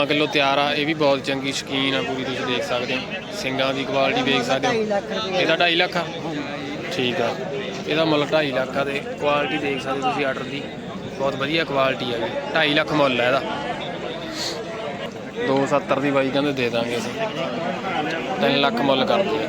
16 kilo ਤਿਆਰ ਆ, ਇਹ ਵੀ ਬਹੁਤ ਚੰਗੀ ਸ਼ਕੀਨ ਆ ਪੂਰੀ, ਤੁਸੀਂ ਦੇਖ ਸਕਦੇ ਹੋ। ਸਿੰਗਾਂ ਦੀ ਕੁਆਲਿਟੀ ਦੇਖ ਸਕਦੇ ਹੋ। ਇਹਦਾ 2.5 ਲੱਖ ਆ। ਠੀਕ ਆ। ਇਹਦਾ ਮੁੱਲ 2.5 ਲੱਖ ਆ ਤੇ ਕੁਆਲਿਟੀ ਦੇਖ ਸਕਦੇ ਤੁਸੀਂ ਆਰਡਰ ਦੀ। ਬਹੁਤ ਵਧੀਆ ਕੁਆਲਿਟੀ ਆ ਜੀ 2.5 ਲੱਖ ਮੁੱਲ ਹੈ ਇਹਦਾ। 270 ਦੀ ਬਾਈ ਕਹਿੰਦੇ ਦੇ ਦਾਂਗੇ ਅਸੀਂ। 3 ਲੱਖ ਮੁੱਲ ਕਰਦੇ ਆ।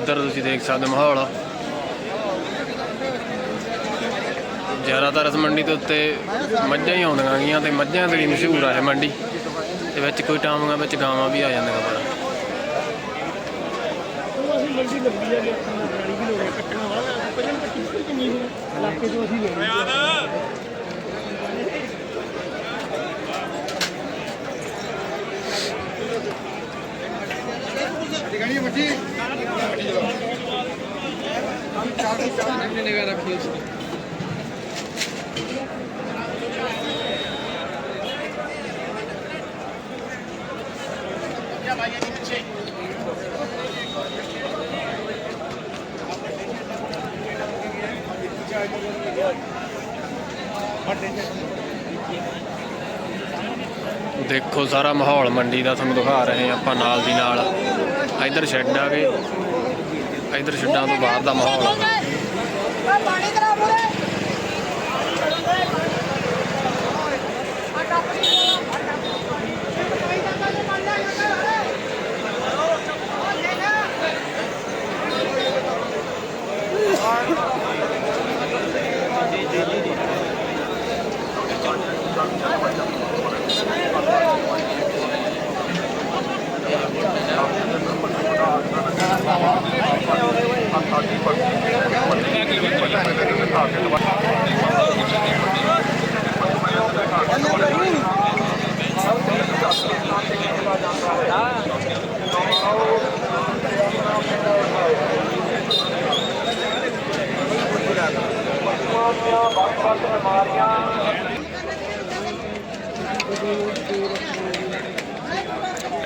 ਇੱਧਰ ਤੁਸੀਂ ਦੇਖ ਸਕਦੇ ਮਾਹੌਲ। ਜ਼ਿਆਦਾਤਰ ਇਸ ਮੰਡੀ ਦੇ ਉੱਤੇ ਮੱਝਾਂ ਹੀ ਆਉਂਦੀਆਂ ਗੀਆਂ ਤੇ ਮੱਝਾਂ ਦੀ ਮਸ਼ਹੂਰ ਆ ਇਹ ਮੰਡੀ। ਤੇ ਵਿੱਚ ਕੋਈ ਟਾਵਾਂ ਵਿੱਚ ਗਾਵਾਂ ਵੀ ਆ ਜਾਂਦੀਆਂ ਪਰ ਦੇਖੋ ਸਾਰਾ ਮਾਹੌਲ ਮੰਡੀ ਦਾ ਤੁਹਾਨੂੰ ਦਿਖਾ ਰਹੇ ਹਾਂ ਆਪਾਂ ਨਾਲ ਦੀ ਨਾਲ। ਇੱਧਰ ਸ਼ੈੱਡ ਆ ਗਏ ਇੱਧਰ ਸ਼ੈੱਡਾਂ ਤੋਂ ਬਾਹਰ ਦਾ ਮਾਹੌਲ ਆ। ਪਾਣੀ ਕਰਾ ਮੂਰੇ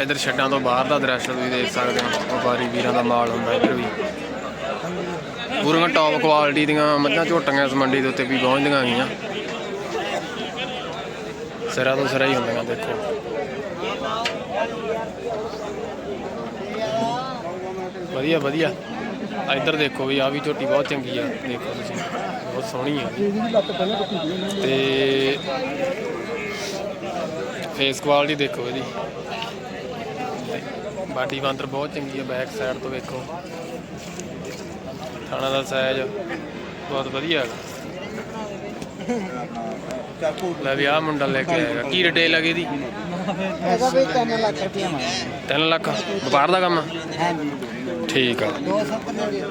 ਇੱਧਰ ਸ਼ੈੱਡਾਂ ਤੋਂ ਬਾਹਰ ਦਾ ਦ੍ਰਿਸ਼ ਵੀ ਦੇਖ ਸਕਦੇ ਹੋ। ਵਪਾਰੀ ਵੀਰਾਂ ਦਾ ਮਾਲ ਹੁੰਦਾ ਇੱਧਰ ਵੀ। ਪੂਰੀਆਂ ਟੌਪ ਕੁਆਲਿਟੀ ਦੀਆਂ ਮੱਝਾਂ ਝੋਟੀਆਂ ਇਸ ਮੰਡੀ ਦੇ ਉੱਤੇ ਵੀ ਪਹੁੰਚਦੀਆਂ ਗਈਆਂ। ਸਿਰਾ ਤੋਂ ਸਿਰਾ ਹੀ ਹੁੰਦੀਆਂ, ਦੇਖੋ। ਵਧੀਆ ਵਧੀਆ। ਇੱਧਰ ਦੇਖੋ ਵੀ ਆ ਵੀ ਝੋਟੀ ਬਹੁਤ ਚੰਗੀ ਆ। ਦੇਖੋ ਤੁਸੀਂ, ਬਹੁਤ ਸੋਹਣੀ ਆ ਤੇ ਫੇਸ ਕੁਆਲਿਟੀ ਦੇਖੋ ਇਹਦੀ। ਬਾਡੀ ਬਾਂਦਰ ਬਹੁਤ ਚੰਗੀ ਆ ਬੈਕ ਸਾਈਡ ਤੋਂ ਵੇਖੋ। ਥਾਣਾ ਦਾ ਸਾਈਜ਼ ਬਹੁਤ ਵਧੀਆ। ਹੈ ਲੈ ਵੀ ਆਹ ਮੁੰਡਾ ਲੈ ਕੇ ਆਏਗਾ ਕੀ ਰਿਟੇਲ ਹੈਗੀ ਇਹਦੀ ਇਹਦਾ ਵੀ 3 ਲੱਖ ਰੁਪਏ ਮੰਗਦਾ। 3 ਲੱਖ? ਵਪਾਰ ਦਾ ਕੰਮ? ਆ? ਹਾਂਜੀ। ਠੀਕ ਆ। 270 ਦੇ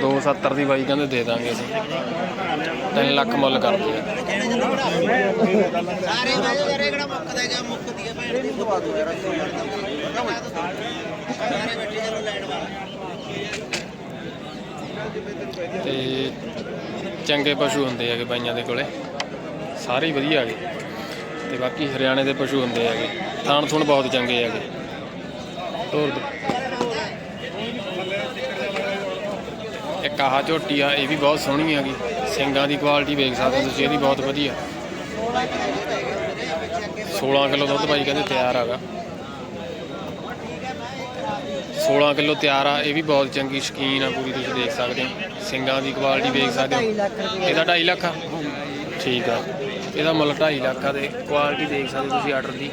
270 ਦੀ ਬਾਈ ਕਹਿੰਦੇ ਦੇ ਦਾਂਗੇ ਅਸੀਂ। 3 ਲੱਖ ਮੁੱਲ ਕਰਦੇ ਆ ਸਾਰੇ ਵਾਲੇ ਯਾਰ ਕਿਹੜਾ ਮੁੱਕਦਾ ਹੈਗਾ ਮੁੱਕਦੀ ਹੈ ਭੈਣ ਦੀ। ਦਵਾ ਦੋ ਯਾਰ ਸਾਰੇ ਬੈਠੇ ਚਲੋ ਲੈਣ ਵਾਲਾ। ਤੇ ਚੰਗੇ ਪਸ਼ੂ ਹੁੰਦੇ ਹੈਗੇ ਬਾਈਆਂ ਦੇ ਕੋਲੇ। ਸਾਰੇ ਵਧੀਆ ਹੈਗੇ। ਤੇ ਬਾਕੀ ਹਰਿਆਣੇ ਦੇ ਪਸ਼ੂ ਹੁੰਦੇ ਹੈਗੇ। ਥਾਣ ਥੁਣ ਬਹੁਤ ਚੰਗੇ ਹੈਗੇ। ਤੋਰ ਦੇ ਇੱਕ ਆਹ ਝੋਟੀ ਆ, ਇਹ ਵੀ ਬਹੁਤ ਸੋਹਣੀ ਹੈਗੀ। ਸਿੰਗਾਂ ਦੀ ਕੁਆਲਿਟੀ ਵੇਖ ਸਕਦੇ ਹੋ ਤੁਸੀਂ ਇਹਦੀ ਬਹੁਤ ਵਧੀਆ। 16 ਕਿਲੋ ਦੁੱਧ ਭਾਈ ਕਹਿੰਦੇ ਤਿਆਰ ਹੈਗਾ। 16 ਕਿਲੋ ਤਿਆਰ ਆ, ਇਹ ਵੀ ਬਹੁਤ ਚੰਗੀ ਸ਼ਕੀਨ ਆ ਪੂਰੀ, ਤੁਸੀਂ ਦੇਖ ਸਕਦੇ ਹੋ। ਸਿੰਗਾਂ ਦੀ ਕੁਆਲਿਟੀ ਦੇਖ ਸਕਦੇ ਹੋ। ਇਹਦਾ 2.5 ਲੱਖ ਆ। ਠੀਕ ਆ। ਇਹਦਾ ਮੁੱਲ 2.5 ਲੱਖ ਆ ਤੇ ਕੁਆਲਿਟੀ ਦੇਖ ਸਕਦੇ ਤੁਸੀਂ ਆਰਡਰ ਦੀ।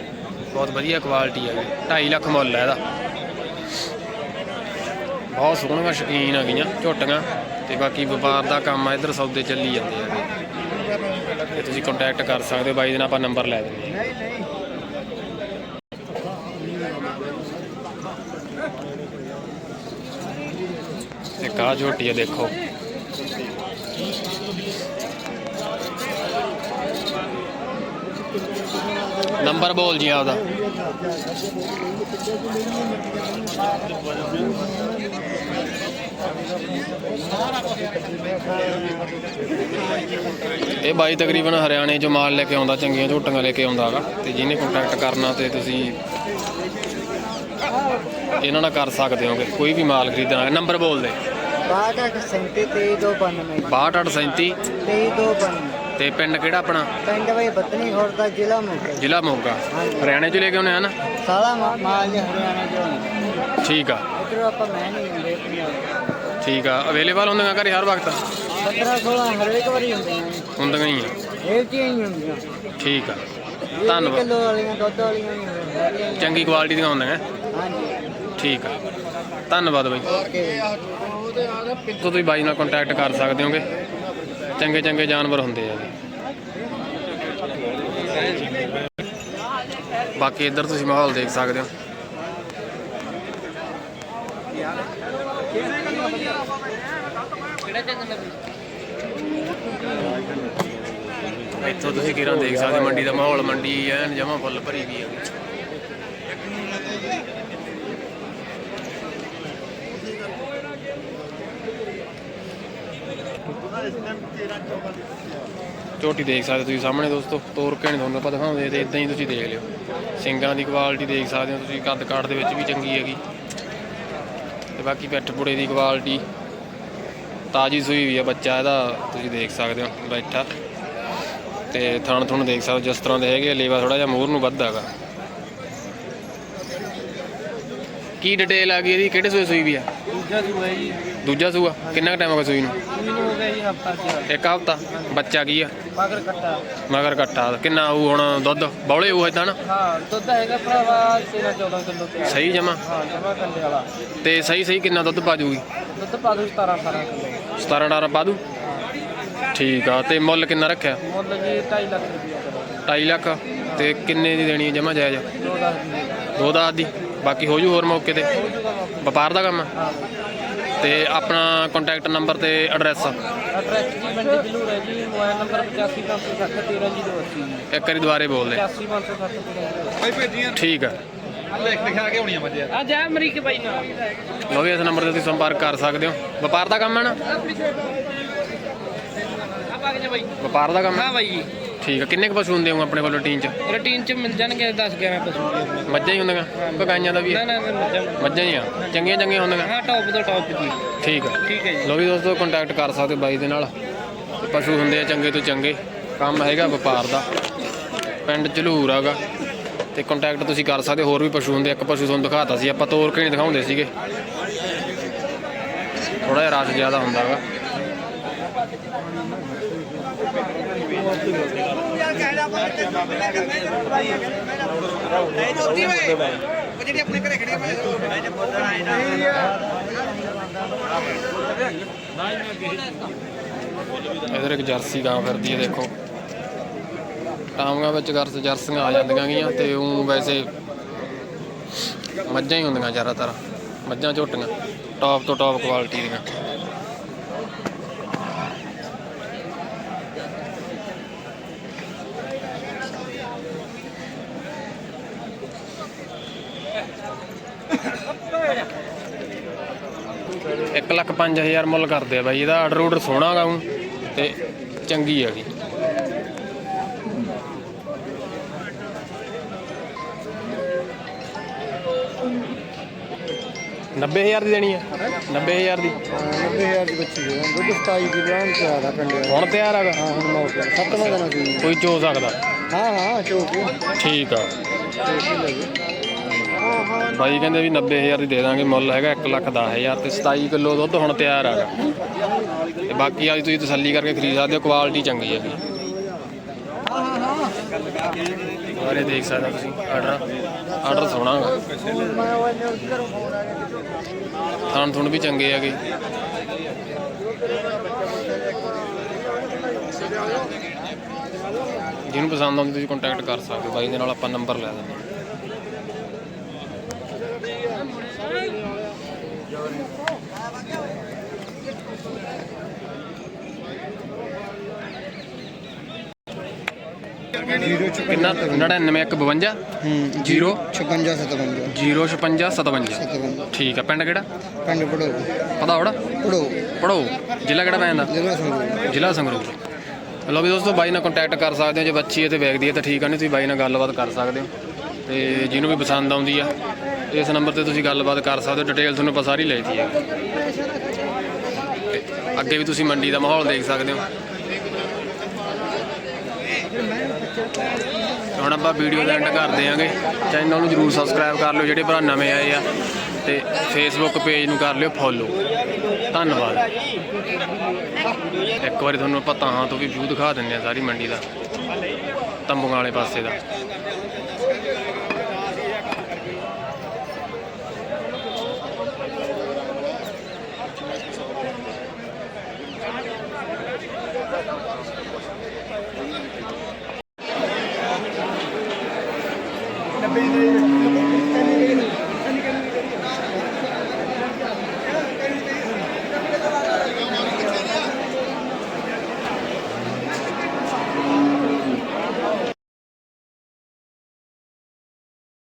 ਬਹੁਤ ਵਧੀਆ ਕੁਆਲਿਟੀ ਹੈ 2.5 ਲੱਖ ਮੁੱਲ ਹੈ ਇਹਦਾ। ਬਹੁਤ ਸੋਹਣੀਆਂ ਸ਼ਕੀਨ ਗਈਆਂ ਝੋਟੀਆਂ। ਤੇ ਬਾਕੀ ਵਪਾਰ ਦਾ ਕੰਮ ਆ, ਇੱਧਰ ਸੌਦੇ ਚੱਲੀ ਜਾਂਦੇ ਆ। ਤੇ ਤੁਸੀਂ ਕੰਟੈਕਟ ਕਰ ਸਕਦੇ ਹੋ, ਬਾਈ ਦੇ ਨਾਲ ਆਪਾਂ ਨੰਬਰ ਲੈ ਦਿੰਦੇ ਹਾਂ ਇੱਕ ਆਹ ਝੋਟੀ ਹੈ ਦੇਖੋ। ਨੰਬਰ ਬੋਲ ਜੀ ਆਪਦਾ। ਇਹ ਬਾਈ ਤਕਰੀਬਨ ਹਰਿਆਣੇ ਚੋਂ ਮਾਲ ਲੈ ਕੇ ਆਉਂਦਾ, ਚੰਗੀਆਂ ਝੋਟੀਆਂ ਲੈ ਕੇ ਆਉਂਦਾ ਹੈਗਾ। ਤੇ ਜਿਹਨੇ ਕੰਟੈਕਟ ਕਰਨਾ ਤੇ ਤੁਸੀਂ ਇਹਨਾਂ ਨਾਲ ਕਰ ਸਕਦੇ ਹੋਗੇ ਕੋਈ ਵੀ ਮਾਲ ਖਰੀਦਣਾ ਨੰਬਰ ਬੋਲ ਦੇ। ਬਾਹਠ ਅੱਠ ਸੈਂਤੀ ਤੇਈ ਦੋ ਬਾਨਵੇਂ। 6237 ਤੇਈ ਦੋ ਬਾਨਵੇਂ। ਤੇ ਪਿੰਡ ਕਿਹੜਾ ਆਪਣਾ? ਪਿੰਡ ਬਈ ਬਤਨੀ ਖੁਰਦਾ ਜ਼ਿਲ੍ਹਾ ਮੋਗਾ। ਜ਼ਿਲ੍ਹਾ ਮੋਗਾ। ਹਰਿਆਣੇ ਚ ਲੈ ਕੇ ਆਉਣੇ ਆ ਨਾ? ਸਾਲਾ ਮਾਲ ਜਿਹਾ ਹਰਿਆਣਾ ਜੋ ਠੀਕ ਆ। ਇਧਰੋਂ ਆਪਾਂ ਮੈਂ ਨਹੀਂ ਹੁੰਦੇ ਠੀਕ ਆ। ਅਵੇਲੇਬਲ ਹੁੰਦੀਆਂ ਘਰੇ ਹਰ ਵਕਤ? 15 16 ਹਰੇਕ ਵਾਰੀ ਹੁੰਦੇ ਨੇ। ਹੁੰਦੀਆਂ ਹੀ ਆ। ਇਹ ਚੀਜ਼ ਨਹੀਂ ਹੁੰਦੀਆਂ। ਠੀਕ ਆ। ਧੰਨਵਾਦ ਧੰਨਵਾਦ। ਕਿਲੋ ਵਾਲੀਆਂ ਦੁੱਧ ਵਾਲੀਆਂ ਨਹੀਂ ਹੁੰਦੀਆਂ। ਚੰਗੀ ਕੁਆਲਿਟੀ ਦੀਆਂ ਹੁੰਦੀਆਂ। ਹਾਂਜੀ। ਠੀਕ ਆ। ਧੰਨਵਾਦ ਬਾਈ। ਤੋਂ ਤੁਸੀਂ ਬਾਈ ਨਾਲ ਕੰਟੈਕਟ ਕਰ ਸਕਦੇ ਹੋਗੇ। ਚੰਗੇ ਚੰਗੇ ਜਾਨਵਰ ਹੁੰਦੇ ਆ ਬਾਕੀ ਇੱਧਰ ਤੁਸੀਂ ਮਾਹੌਲ ਦੇਖ ਸਕਦੇ ਹੋ। ਇੱਥੋਂ ਤੁਸੀਂ ਕਿਰਾਂ ਦੇਖ ਸਕਦੇ ਹੋ? ਮੰਡੀ ਦਾ ਮਾਹੌਲ, ਮੰਡੀ ਐਨ ਜਮਾ ਫੁੱਲ ਭਰੀ ਗਈ ਹੈ ਝੋਟੀ ਦੇਖ ਸਕਦੇ ਹੋ ਤੁਸੀਂ ਸਾਹਮਣੇ ਦੋਸਤੋ, ਤੋਰ ਕੇ ਨਹੀਂ ਤੁਹਾਨੂੰ ਆਪਾਂ ਦਿਖਾਉਂਦੇ, ਤੇ ਇਦਾਂ ਹੀ ਤੁਸੀਂ ਦੇਖ ਲਿਓ। ਸਿੰਗਾਂ ਦੀ ਕੁਆਲਿਟੀ ਦੇਖ ਸਕਦੇ ਹੋ ਤੁਸੀਂ ਕੱਦ ਕਾਠ ਦੇ ਵਿੱਚ ਵੀ ਚੰਗੀ ਹੈਗੀ। ਤੇ ਬਾਕੀ ਪਿੱਠ ਪੁੜੇ ਦੀ ਕੁਆਲਿਟੀ ਤਾਜੀ ਸੂਈ ਵੀ ਹੈ ਬੱਚਾ ਇਹਦਾ, ਤੁਸੀਂ ਦੇਖ ਸਕਦੇ ਹੋ, ਬੈਠਾ। ਤੇ ਥਣ ਥੁਣ ਦੇਖ ਸਕਦੇ ਹੋ, ਜਿਸ ਤਰ੍ਹਾਂ ਦੇ ਹੈਗੇ ਲੇਵਾ ਥੋੜਾ ਜਿਹਾ ਮੋਹਰ ਨੂੰ ਵੱਧਦਾ ਹੈਗਾ। ਕੀ ਡਿਟੇਲ ਆ ਗਈ ਇਹਦੀ? ਕਿਹੜੇ ਸੂਏ ਸੂਈ ਵੀ ਆ? ਦੂਜਾ ਸੂਆ ਜੀ। ਦੂਜਾ ਸੂਆ? ਕਿੰਨਾ ਟਾਈਮ ਹੋ ਗਿਆ ਸੂਈ ਨੂੰ? ਇਹਨੂੰ ਹੋ ਗਿਆ ਜੀ ਹਫਤਾ ਜੀ ਇੱਕ ਹਫ਼ਤਾ? ਬੱਚਾ ਕੀ ਆ? ਮਗਰ ਕੱਟਾ। ਮਗਰ ਕੱਟਾ। ਕਿੰਨਾ ਆਊ ਹੁਣ ਦੁੱਧ? ਬੌਲੇ ਹੋਊ ਇਦਾਂ ਨਾ? ਹਾਂ ਦੁੱਧ ਹੈਗਾ ਭਰਾਵਾ 13 14 ਕਿਲੋ ਤੇ ਸਹੀ ਜਮਾ? ਹਾਂ ਜਮਾ ਕੰਡੇ ਵਾਲਾ। ਤੇ ਸਹੀ ਸਹੀ ਕਿੰਨਾ ਦੁੱਧ ਪਾ ਜੂਗੀ? ਦੁੱਧ ਪਾ ਦੂ 17 18 ਕਿਲੋ। 17 18 ਪਾ ਦੂ ਠੀਕ ਆ ਤੇ ਮੁੱਲ ਕਿੰਨਾ ਰੱਖਿਆ? ਮੁੱਲ ਜੀ 2.5 ਲੱਖ ਕਰੋ 2.5 ਲੱਖ। ਤੇ ਕਿੰਨੇ ਦੀ ਦੇਣੀ ਜਮਾ ਜਾਇਜ਼? ਦੋ ਦਸ ਦੀ। ਦੋ ਦਾ ਦੀ। ਬਾਕੀ ਹੋ ਜੂ ਹੋਰ ਮੌਕੇ ਤੇ। ਹੋ ਵਪਾਰ ਦਾ ਕੰਮ ਹਾਂ ਤੇ ਆਪਣਾ ਕੰਟੈਕਟ ਨੰਬਰ ਤੇ ਐਡਰੈਸ ਐਡਰੈਸ ਜੀ ਮੰਡੀ ਬਲੂਰ ਹੈ ਜੀ ਮੋਬਾਈਲ ਨੰਬਰ 8556 13 ਜੀ 280 ਇੱਕ ਵਾਰੀ ਦੁਬਾਰੇ ਬੋਲ ਦੇ। 8556 ਠੀਕ ਆ। ਆ ਜਾ ਅਮਰੀਕ ਬਾਈ ਨਾਲ। ਲਓ ਵੀ ਇਸ ਨੰਬਰ ਤੇ ਤੁਸੀਂ ਸੰਪਰਕ ਕਰ ਸਕਦੇ ਹੋ। ਵਪਾਰ ਦਾ ਕੰਮ ਹੈ ਨਾ? ਆ ਪਾ ਕੇ ਬਾਈ। ਵਪਾਰ ਦਾ ਕੰਮ ਹੈ? ਹਾਂ ਜੀ। ਠੀਕ ਆ ਕਿੰਨੇ ਕੁ ਪਸ਼ੂ ਹੁੰਦੇ ਹੋ ਆਪਣੇ ਕੋਲ ਰੂਟੀਨ ਚ? ਰੂਟੀਨ ਚ ਮਿਲ ਜਾਣਗੇ 10 11 ਪਸ਼ੂ ਜੀ। ਮੱਝਾਂ ਹੀ ਹੁੰਦੀਆਂ? ਕਿ ਗਾਈਆਂ ਦਾ ਵੀ ਨਾ ਹੈ ਨਾ ਨਾ ਮੱਝਾਂ। ਮੱਝਾਂ ਹੀ ਆ? ਚੰਗੀਆਂ ਚੰਗੀਆਂ ਹੁੰਦੀਆਂ? ਹਾਂ ਟੌਪ ਤੋਂ ਟੌਪ ਜੀ। ਠੀਕ ਆ। ਠੀਕ ਹੈ ਜੀ। ਲੋ ਵੀ ਦੋਸਤੋ ਕੰਟੈਕਟ ਕਰ ਸਕਦੇ ਬਾਈ ਦੇ ਨਾਲ। ਤੇ ਪਸ਼ੂ ਹੁੰਦੇ ਆ ਚੰਗੇ ਤੋਂ ਚੰਗੇ। ਕੰਮ ਹੈਗਾ ਵਪਾਰ ਦਾ। ਪਿੰਡ ਝਲੂਰ ਹੈਗਾ ਤੇ ਕੰਟੈਕਟ ਤੁਸੀਂ ਕਰ ਸਕਦੇ ਹੋ। ਹੋਰ ਵੀ ਪਸ਼ੂ ਹੁੰਦੇ ਆ। ਇੱਕ ਪਸ਼ੂ ਤੁਹਾਨੂੰ ਦਿਖਾਤਾ ਸੀ ਆਪਾਂ ਤੋਰ ਕੇ ਨਹੀਂ ਦਿਖਾਉਂਦੇ ਸੀਗੇ। ਥੋੜਾ ਜਿਹਾ ਰਸ਼ ਜ਼ਿਆਦਾ ਹੁੰਦਾ ਹੈਗਾ ਜਿਹੜੀ ਆਪਣੇ ਘਰੇ ਖੜੀ ਇਧਰ ਇੱਕ ਜਰਸੀ ਗਾਂ ਫਿਰਦੀ ਹੈ, ਦੇਖੋ। ਟਾਂਗਾ ਵਿੱਚ ਗਰਸ ਜਰਸੀਆਂ ਆ ਜਾਂਦੀਆਂ ਗੀਆਂ ਤੇ ਉਹ ਵੈਸੇ ਮੱਝਾਂ ਹੀ ਹੁੰਦੀਆਂ ਜ਼ਿਆਦਾਤਰ। ਮੱਝਾਂ ਝੋਟੀਆਂ ਟੌਪ ਤੋਂ ਟੌਪ ਕੁਆਲਿਟੀ ਦੀਆਂ। ਇੱਕ ਲੱਖ ਪੰਜ ਹਜ਼ਾਰ ਮੁੱਲ ਕਰਦੇ ਆ ਬਾਈ ਇਹਦਾ ਆਰਡਰ ਆਰਡਰ ਸੋਹਣਾ ਗਾ ਊਂ ਤੇ ਚੰਗੀ ਹੈਗੀ ਨੱਬੇ ਹਜ਼ਾਰ ਦੀ ਦੇਣੀ ਹੈ ਨੱਬੇ ਹਜ਼ਾਰ ਦੀ? 90000 ਦੀ ਬੱਚੀ ਹੈ ਦੁੱਧ 27 ਦੀ ਬਰਾਂ ਤੇ ਆਦਾ ਕੰਡੇ ਹੁਣ ਤਿਆਰ ਹੈਗਾ ਹਾਂ ਹੁਣ ਮੌਕੇ ਸੱਤਵਾਂ ਦਿਨ ਸੀ ਕੋਈ ਚੋ ਸਕਦਾ? ਹਾਂ ਹਾਂ ਚੋਕੇ ਠੀਕ ਆ। ਬਾਈ ਕਹਿੰਦੇ ਵੀ 90000 ਦੀ ਦੇ ਦਾਂਗੇ, ਮੁੱਲ ਹੈਗਾ 1 ਲੱਖ 10000 ਤੇ 27 ਕਿਲੋ ਦੁੱਧ ਹੁਣ ਤਿਆਰ ਹੈਗਾ। ਤੇ ਬਾਕੀ ਵਾਲੀ ਤੁਸੀਂ ਤਸੱਲੀ ਕਰਕੇ ਖਰੀਦ ਸਕਦੇ ਹੋ ਕੁਆਲਿਟੀ ਚੰਗੀ ਹੈਗੀ। ਸਾਰੇ ਦੇਖ ਸਕਦੇ ਹੋ ਤੁਸੀਂ ਆਰਡਰ ਆਰਡਰ ਸੋਹਣਾ ਹੈਗਾ ਮੈਂ ਥੁਣ ਵੀ ਚੰਗੇ ਹੈਗੇ। ਜਿਹਨੂੰ ਪਸੰਦ ਆਉਂਦੀ ਤੁਸੀਂ ਕੰਟੈਕਟ ਕਰ ਸਕਦੇ ਹੋ, ਬਾਈ ਦੇ ਨਾਲ ਆਪਾਂ ਨੰਬਰ ਲੈ ਦਿੰਦੇ ਕਿੰਨਾ? 9952 0 ਠੀਕ ਆ ਪਿੰਡ ਕਿਹੜਾ? ਪਤਾ ਪੜੋ ਪੜੋ ਸੰਗਰੂਰ। ਲੋ ਵੀ ਦੋਸਤੋ ਬਾਈ ਨਾਲ ਕੰਟੈਕਟ ਕਰ ਸਕਦੇ ਹੋ ਜੇ ਬੱਚੀ ਇਹ ਤੇ ਵੇਖਦੀ ਹੈ ਤਾਂ ਠੀਕ ਆ ਨਹੀਂ ਤੁਸੀਂ ਬਾਈ ਨਾਲ ਗੱਲਬਾਤ ਕਰ ਸਕਦੇ ਹੋ। ਤੇ ਜਿਹਨੂੰ ਵੀ ਪਸੰਦ ਆਉਂਦੀ ਆ, ਇਸ ਨੰਬਰ ਤੇ ਤੁਸੀਂ ਗੱਲਬਾਤ ਕਰ ਸਕਦੇ ਹੋ ਡਿਟੇਲ ਤੁਹਾਨੂੰ ਆਪਾਂ ਸਾਰੀ ਲੈ ਦਿੱਤੀ ਹੈ ਅੱਗੇ ਵੀ ਤੁਸੀਂ ਮੰਡੀ ਦਾ ਮਾਹੌਲ ਦੇਖ ਸਕਦੇ ਹੋ। ਹੁਣ ਆਪਾਂ ਵੀਡੀਓ ਦਾ ਐਂਡ ਕਰ ਦਿਆਂਗੇ ਚੈਨਲ ਨੂੰ ਜਰੂਰ ਸਬਸਕ੍ਰਾਈਬ ਕਰ ਲਿਓ, ਜਿਹੜੇ ਭਰਾ ਨਵੇਂ ਆਏ ਆ। ਤੇ ਫੇਸਬੁੱਕ ਪੇਜ ਨੂੰ ਕਰ ਲਿਓ ਫੋਲੋ ਧੰਨਵਾਦ। ਇੱਕ ਵਾਰੀ ਤੁਹਾਨੂੰ ਆਪਾਂ ਤਾਂ ਤੋਂ ਵੀ ਵਿਊ ਦਿਖਾ ਦਿੰਦੇ ਆ ਸਾਰੀ ਮੰਡੀ ਦਾ, ਤੰਬੂਆਂ ਵਾਲੇ ਪਾਸੇ ਦਾ। ਨੱਬੇ